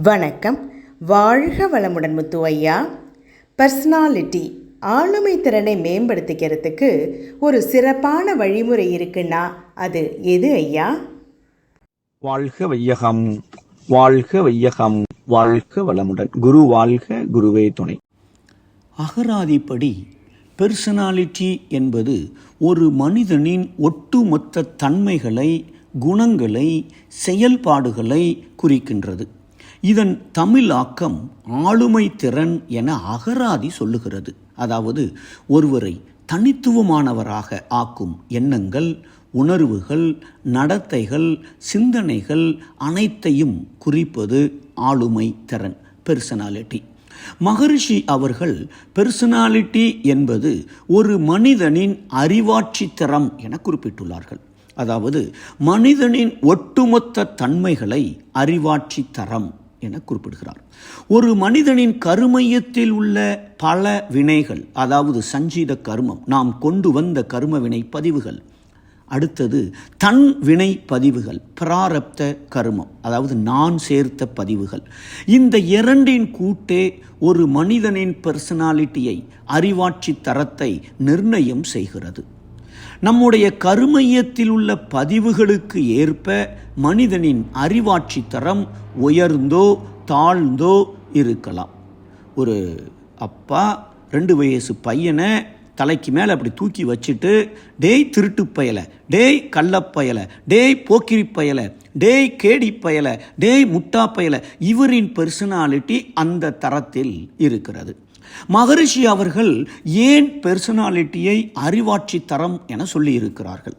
வணக்கம். வாழ்க வளமுடன் முத்து ஐயா. பர்சனாலிட்டி ஆளுமை திறனை மேம்படுத்திக்கிறதுக்கு ஒரு சிறப்பான வழிமுறை இருக்குன்னா அது எது ஐயா? வாழ்க வையகம் வாழ்க வையகம் வாழ்க வளமுடன். குரு வாழ்க குருவே துணை. அகராதிப்படி பெர்சனாலிட்டி என்பது ஒரு மனிதனின் ஒட்டுமொத்த தன்மைகளை குணங்களை செயல்பாடுகளை குறிக்கின்றது. இதன் தமிழாக்கம் ஆளுமை திறன் என அகராதி சொல்லுகிறது. அதாவது ஒருவரை தனித்துவமானவராக ஆக்கும் எண்ணங்கள் உணர்வுகள் நடத்தைகள் சிந்தனைகள் அனைத்தையும் குறிப்பது ஆளுமை திறன் பெர்சனாலிட்டி மகரிஷி அவர்கள் பெர்சனாலிட்டி என்பது ஒரு மனிதனின் அறிவாட்சி திறம் என குறிப்பிட்டுள்ளார்கள். அதாவது மனிதனின் ஒட்டுமொத்த தன்மைகளை அறிவாட்சி தரம் என குறிப்பிடுகிறார். ஒரு மனிதனின் கருமையத்தில் உள்ள பல வினைகள் அதாவது சஞ்சீத கர்மம் நாம் கொண்டு வந்த கர்ம வினை பதிவுகள். அடுத்தது தன் வினை பதிவுகள் பிராரப்த கருமம் அதாவது நான் சேர்த்த பதிவுகள். இந்த இரண்டின் கூட்டே ஒரு மனிதனின் பர்சனாலிட்டியை அறிவாட்சி தரத்தை நிர்ணயம் செய்கிறது. நம்முடைய கருமையத்தில் உள்ள பதிவுகளுக்கு ஏற்ப மனிதனின் அறிவாட்சி தரம் உயர்ந்தோ தாழ்ந்தோ இருக்கலாம். ஒரு அப்பா ரெண்டு வயசு பையனை தலைக்கு மேலே அப்படி தூக்கி வச்சுட்டு டேய் திருட்டு பயலை டேய் கள்ளப்பயலை டேய் போக்கிரி பயலை டேய் கேடி பயலை டேய் முட்டா பயலை இவரின் பர்சனாலிட்டி அந்த தரத்தில் இருக்கிறது. மகரிஷி அவர்கள் ஏன் பெர்சனாலிட்டியை அறிவாட்சி தரம் என சொல்லியிருக்கிறார்கள்?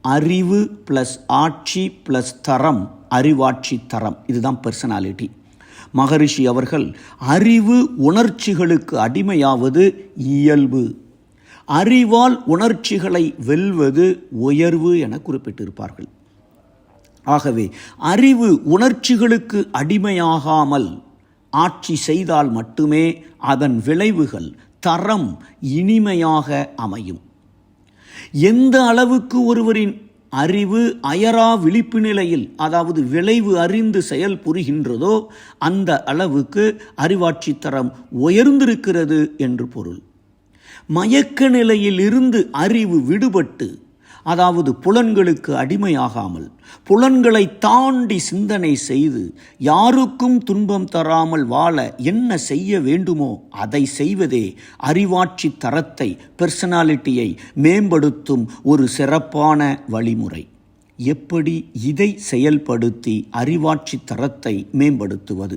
அறிவு ப்ளஸ் ஆட்சி ப்ளஸ் தரம் அறிவாட்சி தரம். இதுதான் பெர்சனாலிட்டி மகரிஷி அவர்கள் அறிவு உணர்ச்சிகளுக்கு அடிமையாவது இயல்பு. அறிவால் உணர்ச்சிகளை வெல்வது உயர்வு என குறிப்பிட்டிருப்பார்கள். ஆகவே அறிவு உணர்ச்சிகளுக்கு அடிமையாகாமல் ஆட்சி செய்தால் மட்டுமே அதன் விளைவுகள் தரம் இனிமையாக அமையும். எந்த அளவுக்கு ஒருவரின் அறிவு அயரா விழிப்பு நிலையில் அதாவது விளைவு அறிந்து செயல் புரிகின்றதோ அந்த அளவுக்கு அறிவாட்சி தரம் உயர்ந்திருக்கிறது என்று பொருள். மயக்க நிலையில் இருந்து அறிவு விடுபட்டு அதாவது புலன்களுக்கு அடிமையாகாமல் புலன்களை தாண்டி சிந்தனை செய்து யாருக்கும் துன்பம் தராமல் வாழ என்ன செய்ய வேண்டுமோ அதை செய்வதே அறிவாட்சி தரத்தை பெர்சனாலிட்டியை மேம்படுத்தும் ஒரு சிறப்பான வழிமுறை. எப்படி இதை செயல்படுத்தி அறிவாட்சி தரத்தை மேம்படுத்துவது?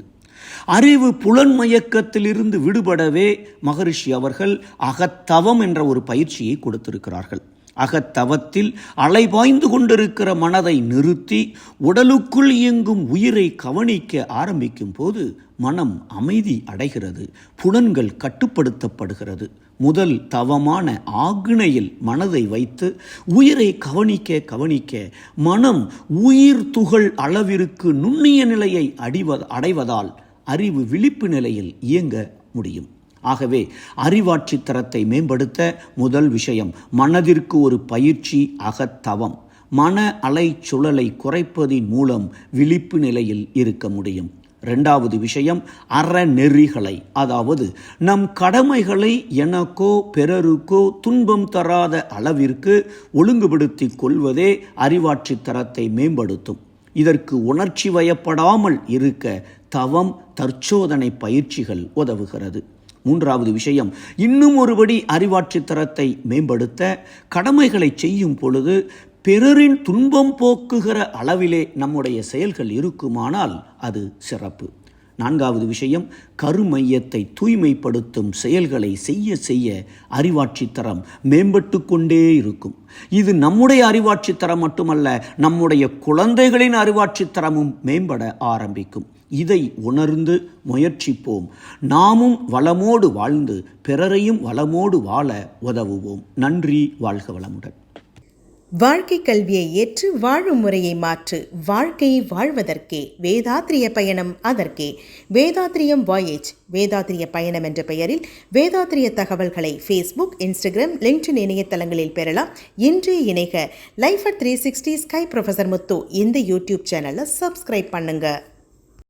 அறிவு புலன் மயக்கத்திலிருந்து விடுபடவே மகரிஷி அவர்கள் அகத்தவம் என்ற ஒரு பயிற்சியை கொடுத்திருக்கிறார்கள். அகத்தவத்தில் அலைபாய்ந்து கொண்டிருக்கிற மனதை நிறுத்தி உடலுக்குள் இயங்கும் உயிரை கவனிக்க ஆரம்பிக்கும் போது மனம் அமைதி அடைகிறது. புலன்கள் கட்டுப்படுத்தப்படுகிறது. முதல் தவமான ஆக்னையில் மனதை வைத்து உயிரை கவனிக்க கவனிக்க மனம் உயிர் துகள் அளவிற்கு நுண்ணிய நிலையை அடிவ அடைவதால் அறிவு விழிப்பு நிலையில் இயங்க முடியும். ஆகவே அறிவாட்சி தரத்தை மேம்படுத்த முதல் விஷயம் மனதிற்கு ஒரு பயிற்சி அகத்தவம். மன அலை சுழலை குறைப்பதின் மூலம் விழிப்பு நிலையில் இருக்க முடியும். ரெண்டாவது விஷயம் அறநெறிகளை அதாவது நம் கடமைகளை எனக்கோ பிறருக்கோ துன்பம் தராத அளவிற்கு ஒழுங்குபடுத்தி கொள்வதே அறிவாட்சி தரத்தை மேம்படுத்தும். இதற்கு உணர்ச்சி வயப்படாமல் இருக்க தவம் தற்சோதனை பயிற்சிகள் உதவுகிறது. மூன்றாவது விஷயம் இன்னும் ஒருபடி அறிவாற்றி தரத்தை மேம்படுத்த கடமைகளை செய்யும் பொழுது பிறரின் துன்பம் போக்குகிற அளவிலே நம்முடைய செயல்கள் இருக்குமானால் அது சிறப்பு. நான்காவது விஷயம் கருமையத்தை தூய்மைப்படுத்தும் செயல்களை செய்ய செய்ய அறிவாட்சி தரம் மேம்பட்டு கொண்டே இருக்கும். இது நம்முடைய அறிவாட்சி தரம் மட்டுமல்ல நம்முடைய குழந்தைகளின் அறிவாட்சி தரமும் மேம்பட ஆரம்பிக்கும். இதை உணர்ந்து முயற்சிப்போம். நாமும் வளமோடு வாழ்ந்து பிறரையும் வளமோடு வாழ உதவுவோம். நன்றி வாழ்க வளமுடன். வாழ்க்கை கல்வியை ஏற்று வாழும் முறையை மாற்று வாழ்க்கையை வாழ்வதற்கே வேதாத்திரிய பயணம் அதற்கே. வேதாத்திரியம் வாயேஜ் வேதாத்திரிய பயணம் என்ற பெயரில் வேதாத்திரிய தகவல்களை ஃபேஸ்புக் இன்ஸ்டாகிராம் லிங்க்டின் இணையதளங்களில் பெறலாம். இன்றே இணைக. Life at three sixty sky professor Muthu இந்த யூடியூப் சேனலை சப்ஸ்கிரைப் பண்ணுங்கள்